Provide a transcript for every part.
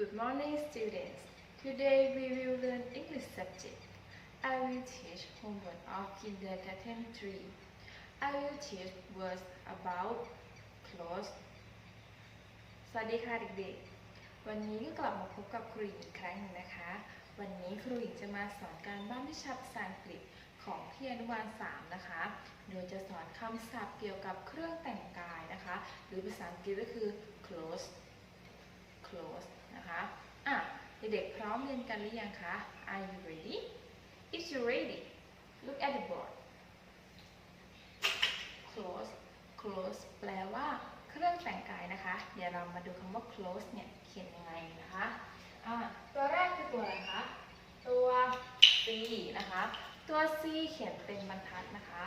Good morning, students. Today we will learn English subject. I will teach homework of kindergarten 3. I will teach words about clothes. สวัสดีค่ะเด็กๆ วันนี้ก็กลับมาพบกับครูหญิงอีกครั้งหนึงนะคะ วันนี้ครูหญิงจะมาสอนการบ้านวิชาภาษาอังกฤษของพี่อนุบาล3นะคะ โดยจะสอนคำศัพท์เกี่ยวกับเครื่องแต่งกายนะคะ หรือภาษาอังกฤษก็คือ clothes close นะคะ อะ เด็กๆ พร้อมเรียนกันหรือยังคะ Are you ready? If you're ready, look at the board. Close close แปลว่าเครื่องแต่งกายนะคะ เดี๋ยวเรามาดูคำว่า close เนี่ยเขียนยังไงนะคะะตัวแรกคือตัวอะไรคะ ตัว C นะคะ ตัว C เขียนเป็นบรรทัดนะคะ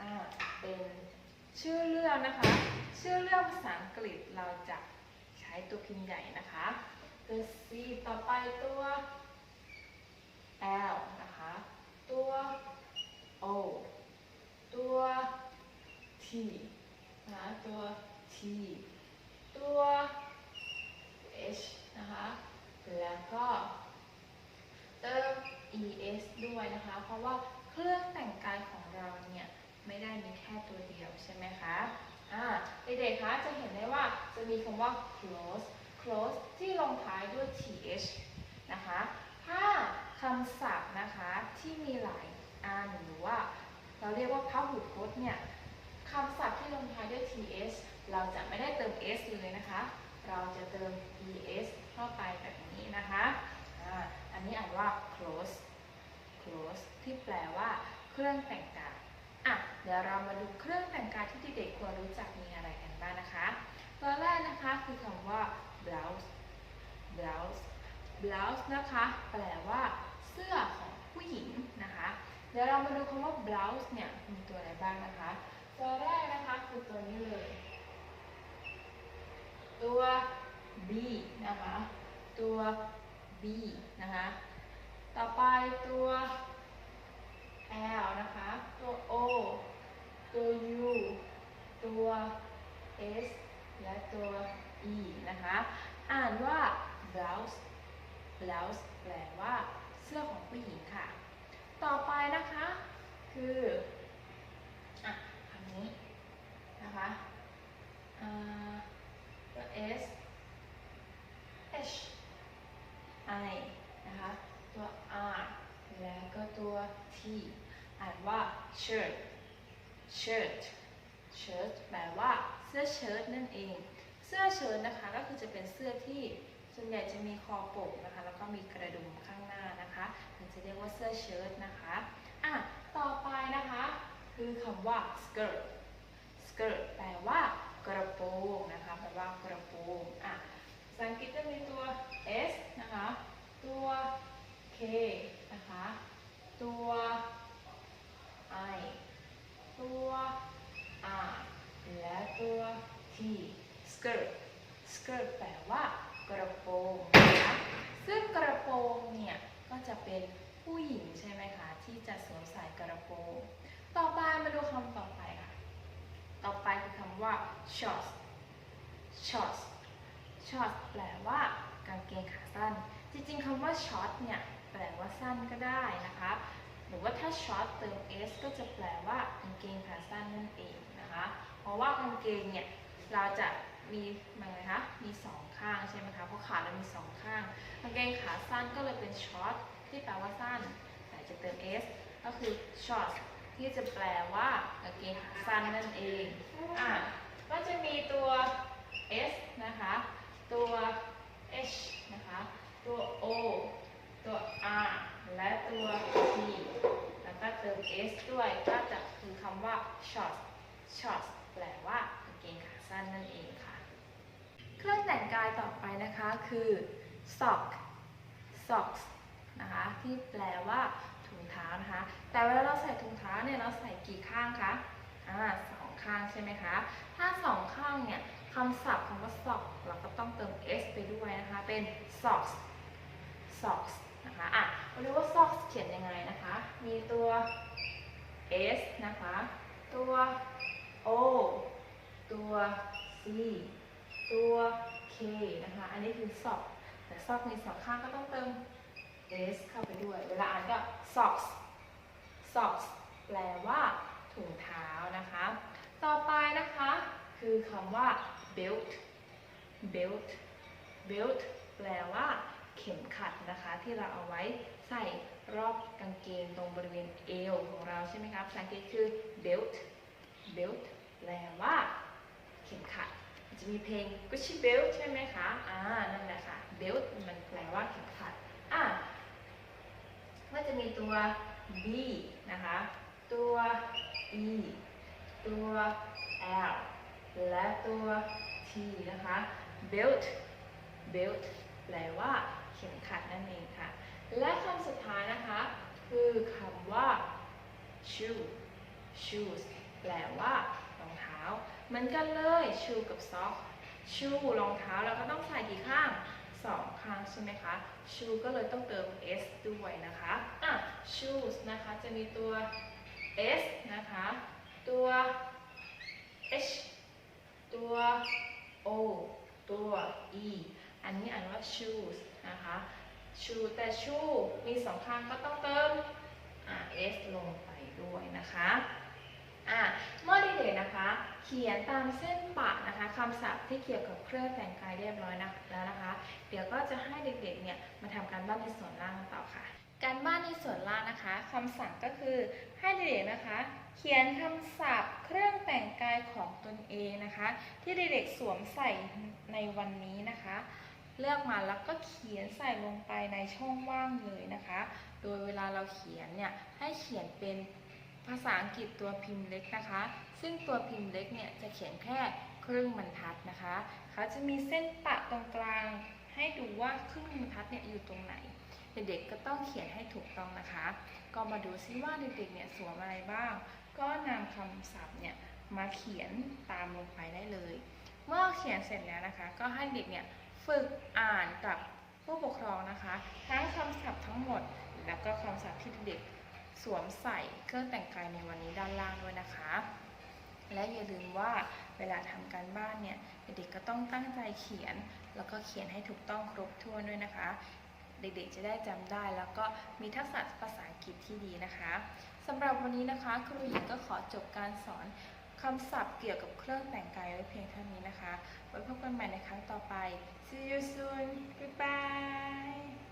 อ่าเป็นชื่อเรื่องนะคะ ชื่อเรื่องภาษาอังกฤษเราจะใช้ตัวพิมพ์ใหญ่นะคะ ตัว C ต่อไปตัว L นะคะ ตัว O ตัว T นะคะตัว T ตัว H นะคะ แล้วก็เติม es ด้วยนะคะ เพราะว่าเครื่องแต่งกายของเราเนี่ยไม่ได้มีแค่ตัวเดียวใช่ไหมคะ อ่า เด็กๆคะจะเห็นได้ว่าจะมีคำว่า close close ที่ลงท้ายด้วย th นะคะ ถ้าคำศัพท์นะคะที่มีหลายอันหรือว่า เราเรียกว่าพหุพจน์เนี่ยคำศัพท์ที่ลงท้ายด้วย th เราจะไม่ได้เติม s เลยนะคะ เราจะเติม es เข้าไปแบบนี้นะคะอันนี้อ่านว่า close close ที่แปลว่าเครื่องแต่งกายอะเดี๋ยวเรามาดูเครื่องแต่งกายที่เด็กๆควรรู้จักมีอะไรกันบ้างนะคะ ตัวแรกนะคะคือคำว่า blouse blouse blouse นะคะ แปลว่าเสื้อของผู้หญิงนะคะ เดี๋ยวเรามาดูคำว่า blouse เนี่ย มีตัวอะไรบ้างนะคะ ตัวแรกนะคะคือตัวนี้เลย ตัว B นะคะ ตัว B นะคะ ต่อไปตัว L นะคะ ตัว O ตัว U ตัว S และตัว E นะคะ อ่านว่า blouse blouse แปลว่าเสื้อของผู้หญิงค่ะ ต่อไปนะคะ คืออะคำนี้นะคะอ่าตัว S H I นะคะ ตัว R แล้วก็ตัว T อ่านว่า shirt shirt shirt แปลว่าเสื้อเชิ้ตนั่นเอง เสื้อเชิ้ตนะคะก็คือจะเป็นเสื้อที่ ส่วนใหญ่จะมีคอปกนะคะ แล้วก็มีกระดุมข้างหน้านะคะมันจะเรียกว่าเสื้อเชิ้ตนะคะอะต่อไปนะคะ คือคำว่า skirt skirt แปลว่ากระโปรงนะคะ แปลว่ากระโปรงอะภาษาอังกฤษจะมีตัว S นะคะ ตัว K นะคะ ตัว I ตัว R และตัว T skirt skirt แปลว่า กระโปรงนะคะซึ่งกระโปรงเนี่ยก็จะเป็นผู้หญิงใช่ไหมคะที่จะสวมใส่กระโปรงต่อไปมาดูคำต่อไปค่ะ ต่อไปคือคำว่า shorts shorts shorts แปลว่ากางเกงขาสั้น จริงๆคำว่า short เนี่ยแปลว่าสั้นก็ได้นะคะ หรือว่าถ้า short เติม s ก็จะแปลว่ากางเกงขาสั้นนั่นเองนะคะ เพราะว่ากางเกงเนี่ยเราจะ มีมันไงคะ มีสองข้างใช่ไหมคะ เพราะขาเรามีสองข้างกางเกงขาสั้นก็เลยเป็น short ที่แปลว่าสั้นแต่จะเติม s ก็คือ short ที่จะแปลว่ากางเกงขาสั้นนั่นเอง อะ ก็จะมีตัว s นะคะ ตัว h นะคะ ตัว o ตัว r และตัว t แล้วก็เติม s ด้วย ก็จะคือคำว่า short short แปลว่ากางเกงขาสั้นนั่นเองค่ะ เครื่องแต่งกายต่อไปนะคะคือ sock socks นะคะที่แปลว่าถุงเท้านะคะ แต่เวลาเราใส่ถุงเท้าเนี่ยเราใส่กี่ข้างคะอ่าสองข้างใช่ไหมคะ ถ้าสองข้างเนี่ยคำศัพท์คำว่า sock เราก็ต้องเติม s ไปด้วยนะคะ เป็น socks socks นะคะอะมาดูว่า socks เขียนยังไงนะคะ มีตัว s นะคะ ตัว o ตัว c ตัว k นะคะ อันนี้คือ sock แต่แต่ซอกมีสองข้างก็ต้องเติม s เข้าไปด้วย เวลาอ่านก็ socks socks แปลว่าถุงเท้านะคะ ต่อไปนะคะ คือคำว่า belt belt belt แปลว่าเข็มขัดนะคะ ที่เราเอาไว้ใส่รอบกางเกงตรงบริเวณเอวของเราใช่ไหมคะภาษาอังกฤษคือ belt belt แปลว่า เข็มขัด จะมีเพลง Gucci belt ใช่ไหมคะ อ่า นั่นแหละค่ะ belt มันแปลว่าเข็มขัด อ่าก็จะมีตัว b นะคะ ตัว e ตัว l และตัว t นะคะ belt belt แปลว่าเข็มขัดนั่นเองค่ะ และคำสุดท้ายนะคะ คือคำว่า shoe shoes แปลว่า รองเท้า เหมือนกันเลย shoe กับ sock shoe รองเท้าเราก็ต้องใส่กี่ข้างสองข้างใช่ไหมคะ shoe ก็เลยต้องเติม s ด้วยนะคะอะ shoes นะคะจะมีตัว s นะคะตัว h ตัว o ตัว e อันนี้อ่านว่า shoes นะคะ shoe แต่ shoe มีสองข้างก็ต้องเติมอ่า s ลงไปด้วยนะคะเมื่อเด็กๆนะคะ เขียนตามเส้นปะนะคะคำศัพท์ที่เกี่ยวกับเครื่องแต่งกายเรียบร้อยนะแล้วนะคะ เดี๋ยวก็จะให้เด็กๆเนี่ยมาทำการบ้านในส่วนล่างกันต่อค่ะ การบ้านในส่วนล่างนะคะคำสั่งก็คือให้เด็กๆนะคะ เขียนคำศัพท์เครื่องแต่งกายของตนเองนะคะ ที่เด็กๆสวมใส่ในวันนี้นะคะ เลือกมาแล้วก็เขียนใส่ลงไปในช่องว่างเลยนะคะ โดยเวลาเราเขียนเนี่ยให้เขียนเป็น ภาษาอังกฤษตัวพิมพ์เล็กนะคะ ซึ่งตัวพิมพ์เล็กเนี่ยจะเขียนแค่ครึ่งบรรทัดนะคะ เขาจะมีเส้นปะตรงกลางให้ดูว่าครึ่งบรรทัดเนี่ยอยู่ตรงไหน เด็กๆก็ต้องเขียนให้ถูกต้องนะคะ ก็มาดูซิว่าเด็กๆเนี่ยสวมอะไรบ้าง ก็นำคำศัพท์เนี่ยมาเขียนตามลงไปได้เลย เมื่อเขียนเสร็จแล้วนะคะ ก็ให้เด็กเนี่ยฝึกอ่านกับผู้ปกครองนะคะ ทั้งคำศัพท์ทั้งหมด แล้วก็คำศัพท์ที่เด็ก สวมใส่เครื่องแต่งกายในวันนี้ด้านล่างด้วยนะคะ และอย่าลืมว่าเวลาทำการบ้านเนี่ยเด็กๆก็ต้องตั้งใจเขียน แล้วก็เขียนให้ถูกต้องครบถ้วนด้วยนะคะ เด็กๆจะได้จำได้แล้วก็มีทักษะภาษาอังกฤษที่ดีนะคะสำหรับวันนี้นะคะ ครูหญิงก็ขอจบการสอนคำศัพท์เกี่ยวกับเครื่องแต่งกายไว้เพียงเท่านี้นะคะ ไว้พบกันใหม่ในครั้งต่อไป see you soon goodbye